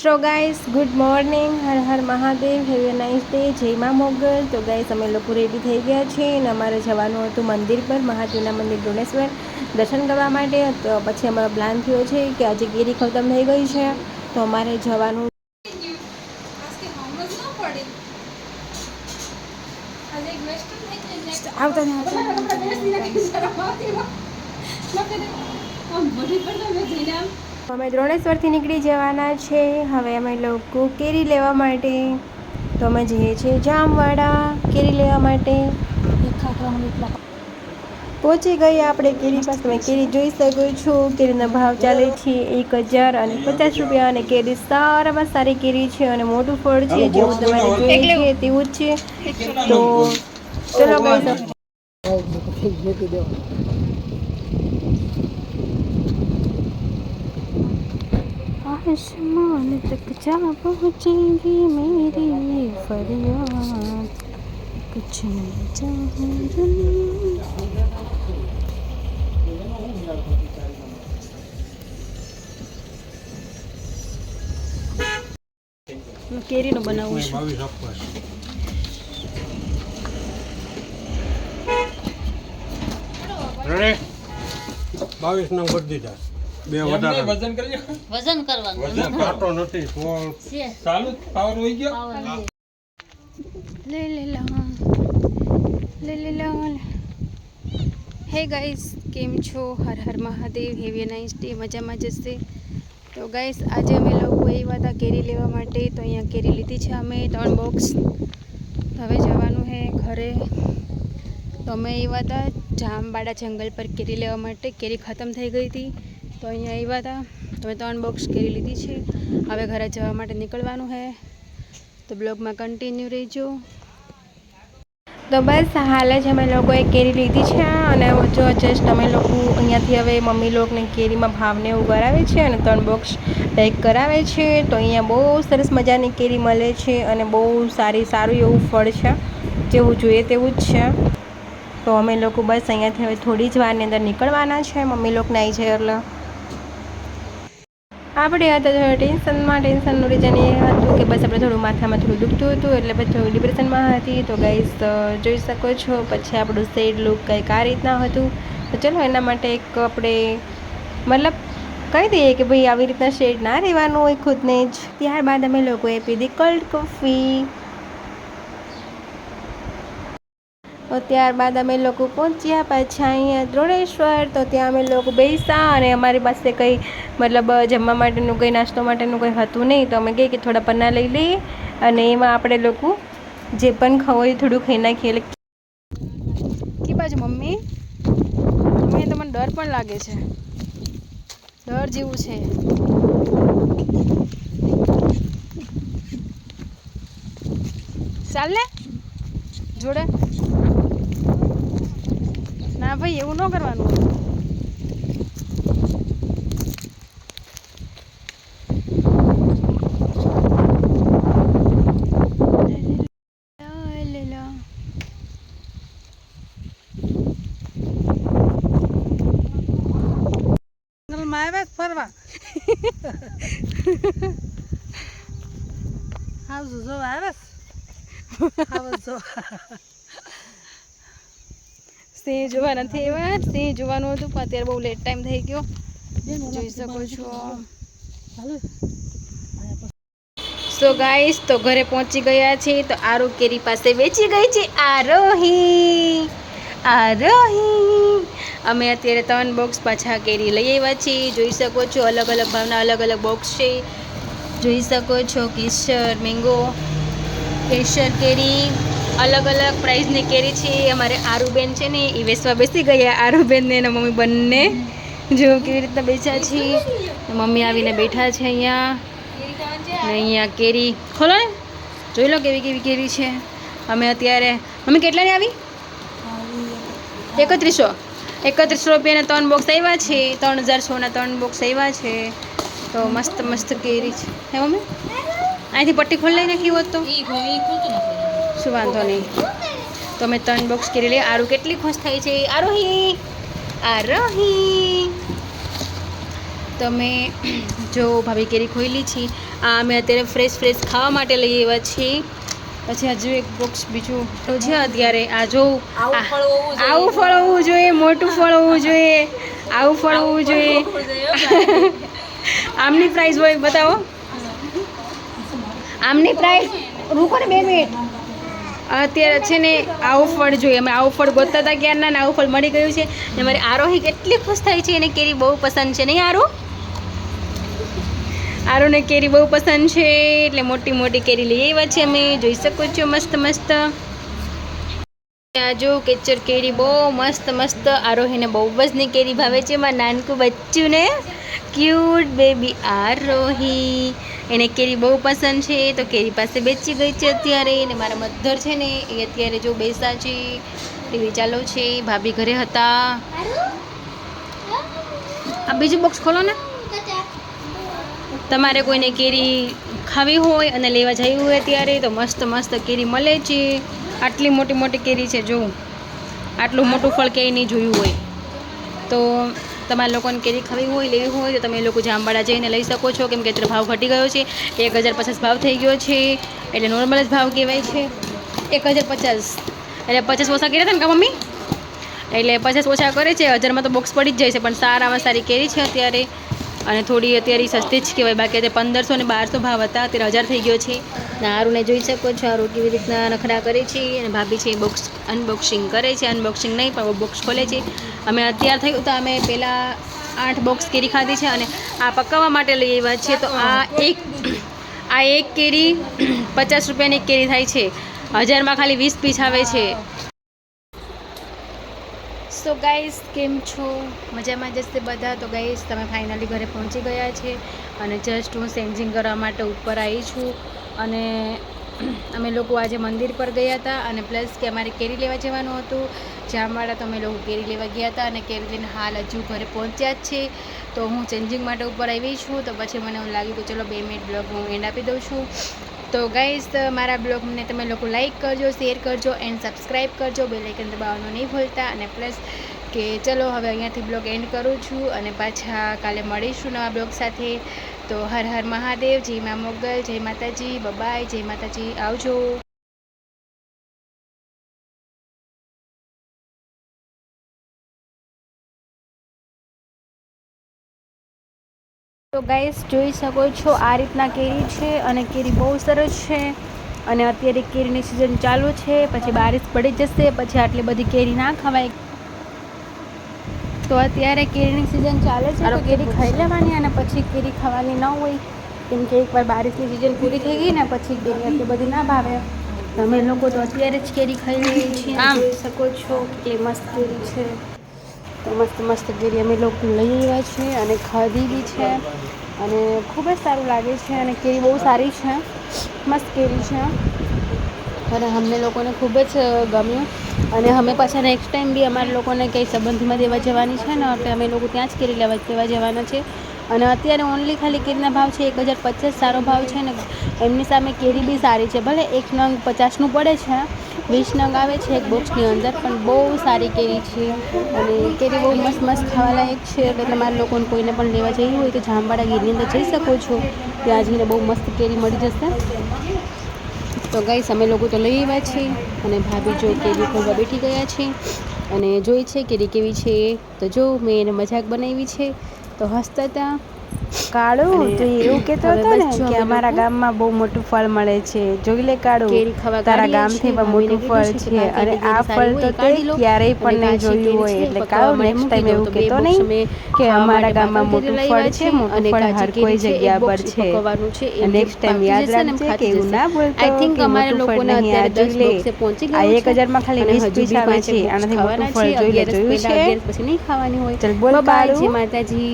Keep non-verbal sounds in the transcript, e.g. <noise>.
So guys good morning Har Har Mahadev. Have a nice day જય મા મોગલ. તો guys અમે લોકો રેડી થઈ ગયા છે અને અમારે જવાનું હતું મંદિર પર મહાદેવના મંદિર ડોનેશ્વર દર્શન કરવા માટે. તો પછી અમારો પ્લાન થયો છે કે આજે ગીરી ખતમ થઈ ગઈ છે. તો અમારે જવાનું આવતા અમે દ્રોણેશ્વરથી નીકળી જવાના છે. હવે અમે લોકો કેરી લેવા માટે તો અમે જઈએ છીએ જામવાડા કેરી લેવા માટે. પહોંચી ગઈ આપણે કેરી પાસે. તમે કેરી જોઈ શકો છો. કેરીના ભાવ ચાલે છે એક હજાર અને પચાસ રૂપિયા અને કેરી સારામાં સારી કેરી છે અને મોટું ફળ છે જેવું તમારે જોઈએ છે તેવું જ છે. તો ચલો आसमान तक जा पहुँचेंगी मेरी ये फरियाद कुछ नहीं चाहूँ दुनिया કેરીનું બનાવવું છે બાવીસ આપવા રેડી બાવીસ નંગ કરી દીધા બે વધારે. વજન કરજો વજન કરવાનું. વજન કાટો નથી ચાલુ પાવર હોય ગયો? લે લે લા લે લે લા હે ગાઈસ કેમ છો? Har Har Mahadev. Have a nice day મજામાં જશે તો ગાઈસ આજે અમે લોકો એ હતા કેરી લેવા માટે તો અહીંયા કેરી લીધી છે અમે ત્રણ બોક્સ. હવે જવાનું છે ઘરે. તો અમે એવા હતા જામબાડા જંગલ પર કેરી લેવા માટે. કેરી ખતમ થઈ ગઈ હતી. તો અહીંયા આવ્યા હતા. તો અમે ત્રણ બોક્સ કેરી લીધી છે. હવે ઘરે જવા માટે નીકળવાનું છે તો બ્લોગમાં કન્ટિન્યુ રહેજો. તો બસ, હાલ જ અમે લોકોએ કેરી લીધી છે અને જો જસ્ટ અમે લોકો અહીંયાથી હવે મમ્મી લોકોને કેરીમાં ભાવને એવું કરાવે છે અને ત્રણ બોક્સ પેક કરાવે છે. તો અહીંયા બહુ સરસ મજાની કેરી મળે છે અને બહુ સારી સારું એવું ફળ છે. જેવું જોઈએ તેવું જ છે. તો અમે લોકો બસ અહીંયાથી હવે થોડી જ વારની અંદર નીકળવાના છે. મમ્મી લોકોને આવી જાય એટલે. આપણે હતા થોડા ટેન્શનમાં, ટેન્શનનું રીઝન એ હતું કે બસ આપણે થોડું માથામાં થોડું દુખતું હતું, એટલે પછી થોડું ડિપ્રેશનમાં હતી. તો ગાઈસ જોઈ શકો છો, પછી આપણું સેડ લુક કંઈક આ રીતના હતું. તો ચલો એના માટે એક આપણે, મતલબ કહી દઈએ કે ભાઈ આવી રીતના શેડ ના રહેવાનું હોય ખુદને જ. ત્યારબાદ અમે લોકોએ પીધી કોલ્ડ કોફી ત્યારબાદ અમે લોકો પહોંચ્યા પાછા અહીંયા દ્રોણેશ્વર. તો ત્યાં અમે લોકો બેસ્યા અને અમારી પાસે કંઈ મતલબ જમવા માટેનું કંઈ નાસ્તો માટેનું કંઈ હતું નહીં. તો અમે કહીએ કે થોડા પન્ના લઈ લઈએ અને એમાં આપણે લોકો જે પણ ખાવું હોય થોડું ખાઈ નાખીએ. કી બાજુ મમ્મી? મમ્મી તમને ડર પણ લાગે છે. ડર જેવું છે. ચાલ જોડે. ના ભાઈ એવું ન કરવાનું. જંગલમાં આવ્યા ફરવા. <laughs> આવજો જો આવે હાઉસ <laughs> જો સિંહ જોવા નથી આવ્યા. સિંહ જોવાનું હતું, પણ અત્યારે બહુ લેટ ટાઈમ થઈ ગયો. જોઈ શકો છો. સો ગાઈસ તો ઘરે પહોંચી ગયા છે તો આરો કેરી પાસે વેચી ગઈ છે. આરોહી આરોહી. અમે અત્યારે ત્રણ બોક્સ પાછા કેરી લઈ આવ્યા છીએ. જોઈ શકો છો, અલગ અલગ ભાવના, અલગ અલગ બોક્સ છે. જોઈ શકો છો, કેસર મેંગો કેસર કેરી. અલગ અલગ પ્રાઇઝની કેરી છે. અમારે આરુબેન છે ને, એ વેચવા બેસી ગયા. આરુબેન ને એના મમ્મી બંને જો કેવી રીતના બેઠા છે. મમ્મી આવીને બેઠા છે અહીંયા. ને અહીંયા કેરી ખોલો ને. જોઈ લો કેવી કેવી કેરી છે. અમે અત્યારે, મમ્મી કેટલાની આવી? એકત્રીસો. એકત્રીસો રૂપિયાના ત્રણ બોક્સ આવ્યા છે. ત્રણ હજાર સોના ત્રણ બોક્સ આવ્યા છે. તો મસ્ત મસ્ત કેરી છે. હે મમ્મી? અહીંથી પટ્ટી ખોલી નાખી હોત તો. શું વાંધો નહીં. તો મેં ત્રણ બોક્સ કરી લઈએ આરુ કેટલી ખુશ થઈ છે? આરોહી! આરોહી! તો અમે જો ભાભી કેરી ખોઈલી છે. આ અમે અત્યારે ફ્રેશ ફ્રેશ ખાવા માટે લઈ આવ્યા છીએ. પછી હજુ એક બોક્સ બીજું તો છે અત્યારે. આ જો આવું ફળ હોવું જોઈએ. આવું ફળ હોવું જોઈએ મોટું ફળ હોવું <laughs> જોઈએ આવું ફળ હોવું જોઈએ. <laughs> આમની પ્રાઇસ હોય બતાવો. આમની પ્રાઇસ રૂકો ને બે મિનિટ. અત્યારે છે ને આવું ફળ જોઈએ. અમે આવું ફળ ગોતતા હતા ક્યારના ને આવું ફળ મળી ગયું છે. ને મારી આરોહી કેટલી ખુશ થાય છે. એને કેરી બહુ પસંદ છે. નહીં આરો? આરોને કેરી બહુ પસંદ છે. એટલે મોટી મોટી કેરી લઈ આવ્યા છે અમે. જોઈ શકો છો મસ્ત મસ્ત. આ જો કેચર કેરી બહુ મસ્ત મસ્ત આરોહીને બહુ જ ની કેરી ભાવે છે મારા નાનકું બચ્ચું ને ક્યુટ બેબી આરોહી. એને કેરી બહુ પસંદ છે, તો કેરી પાસે બેચી ગઈ છે અત્યારે અને મારા મધર છે ને એ અત્યારે જો બેસા છે, ટીવી ચાલુ છે, ભાભી ઘરે હતા. આ બીજું બોક્સ ખોલો ને. તમારે કોઈને કેરી ખાવી હોય અને લેવા જવી હોય ત્યારે તો મસ્ત મસ્ત કેરી મળે છે. આટલી મોટી મોટી કેરી છે, જોઉં. આટલું મોટું ફળ ક્યાંય નહીં જોયું હોય. તો તમારા લોકોને કેરી ખાવી હોય, લેવી હોય, તો તમે લોકો જામવાડા જઈને લઈ શકો છો. કેમ કે અત્યારે ભાવ ઘટી ગયો છે. એક હજાર પચાસ ભાવ થઈ ગયો છે. એટલે નોર્મલ જ ભાવ કહેવાય છે. એક હજાર પચાસ. એટલે પચાસ ઓછા કર્યા હતા ને મમ્મી? એટલે પચાસ ઓછા કરે છે. હજારમાં તો બોક્સ પડી જ જાય છે, પણ સારામાં સારી કેરી છે અત્યારે. અને થોડી અત્યારે સસ્તી જ કહેવાય. બાકી અત્યારે પંદરસો ને બારસો ભાવ હતા. અત્યારે હજાર થઈ ગયો છે. ને હારુને જોઈ શકો છો આરુ કેવી રીતના નખરા કરે છે અને ભાભી છે બોક્સ અનબોક્સિંગ કરે છે. અનબોક્સિંગ નહીં, પણ બોક્સ ખોલે છે. અમે અત્યાર થયું તો અમે પહેલાં આઠ બોક્સ કેરી ખાધી છે અને આ પકાવવા માટે લઈ આવ્યા છે તો આ એક આ એક કેરી પચાસ રૂપિયાની કેરી થાય છે. હજારમાં ખાલી વીસ પીસ આવે છે. સો ગાઈસ કેમ છો? મજામાં જશે બધા? તો ગાઈસ તમે ફાઇનલી ઘરે પહોંચી ગયા છે અને જસ્ટ હું સેન્જિંગ કરવા માટે ઉપર આવી છું. અને <clears throat> અમે લોકો આજે મંદિર પર ગયા હતા અને પ્લસ કે અમારે કેરી લેવા જવાનું હતું. જામવાડા તો અમે લોકો કેરી લેવા ગયા હતા અને કેરી લઈને હાલ હજુ ઘરે પહોંચ્યા જ છે. તો હું ચેન્જિંગ માટે ઉપર આવી છું. તો પછી મને એવું લાગ્યું કે ચલો બે મિનિટ બ્લોગ હું એન્ડ આપી દઉં છું. તો ગાઈઝ મારા બ્લોગને તમે લોકો લાઇક કરજો શેર કરજો એન્ડ સબસ્ક્રાઈબ કરજો. બે લાઇકન દબાવવાનું નહીં ભૂલતા અને પ્લસ કે ચલો હવે અહીંયાથી બ્લોગ એન્ડ કરું છું અને પાછા કાલે મળીશું નવા બ્લોગ સાથે. તો હર હર મહાદેવ, જય મા મોગલ, જય માતાજી બબાય જય માતાજી, આવજો. તો ગાઈસ જોઈ શકો છો આ રીતના કેરી છે અને કેરી બહુ સરસ છે. અને અત્યારે કેરીની સિઝન ચાલુ છે પછી બારિશ પડી જશે પછી આટલી બધી કેરી ના ખવાય. તો અત્યારે કેરીની સિઝન ચાલે છે તો કેરી ખાઈ લેવાની અને પછી કેરી ખાવાની ન હોય કેમ કે એકવાર બારિશની સિઝન પૂરી થઈ ગઈ ને પછી કેરી આટલી બધી ના ભાવે. તમે લોકો તો અત્યારે જ કેરી ખાઈ લઈએ છીએ. જોઈ શકો છો કે મસ્ત કેરી છે. તો મસ્ત મસ્ત કેરી અમે લોકો લઈ આવ્યા છીએ અને ખાધી બી છે. અને ખૂબ જ સારું લાગે છે અને કેરી બહુ સારી છે. મસ્ત કેરી છે. અને અમને લોકોને ખૂબ જ ગમ્યું. અને અમે પાછા નેક્સ્ટ ટાઈમ બી અમારા લોકોને કંઈ સંબંધમાં દેવા જવાની છે ને એટલે અમે લોકો ત્યાં જ કેરી લેવા દેવા જવાના છે. અને અત્યારે ઓનલી ખાલી કેરીના ભાવ છે એક હજાર પચાસ સારો ભાવ છે ને, એમની સામે કેરી બી સારી છે. ભલે એક નંગ પચાસનું પડે છે વીસ નંગ આવે છે એક બોક્સની અંદર, પણ બહુ સારી કેરી છે. અને કેરી બહુ મસ્ત મસ્ત ખાવાલાયક છે. એટલે તમારા લોકોને કોઈને પણ લેવા જઈ હોય તો જામવાડા ગીરની અંદર જઈ શકો છો. ત્યાં જઈને બહુ મસ્ત કેરી મળી જશે. તો ગઈ અમે લોકો તો લઈ આવ્યા છીએ. અને ભાભી જો કેરી ખોલવા બેઠી ગયા છે. અને જોઈ છે કેરી કેવી છે તો જો મેં એને મજાક બનાવી છે. તો હસતા હતા. કાળું તું એવું કહેતો હતો ને કે અમારા ગામમાં બહુ મોટું ફળ મળે છે જોઈ લે કાળું તારા ગામથી. પણ મોટું ફળ છે અને આ ફળ તો તે. ક્યારેય પણ નહીં જોયું હોય એટલે કાળું નેક્સ્ટ ટાઈમ એવું. કહેતો નહીં કે અમારા ગામમાં મોટું ફળ છે મોટું અને ફળ હર કોઈ જગ્યા પર છે નેક્સ્ટ ટાઈમ યાદ રાખજે કે એવું ના બોલતો આઈ થિંક અમારા લોકોને આ અત્યારે દસ એ પહોંચી આ ગયું એક છે. હજારમાં ખાલી અને વીસ હજુ પીસ બી આવે છે આનાથી મોટું ફળ. જોઈ લે જોયું છે પછી નહીં ખાવાની હોય ચલ બોલ. જય માતાજી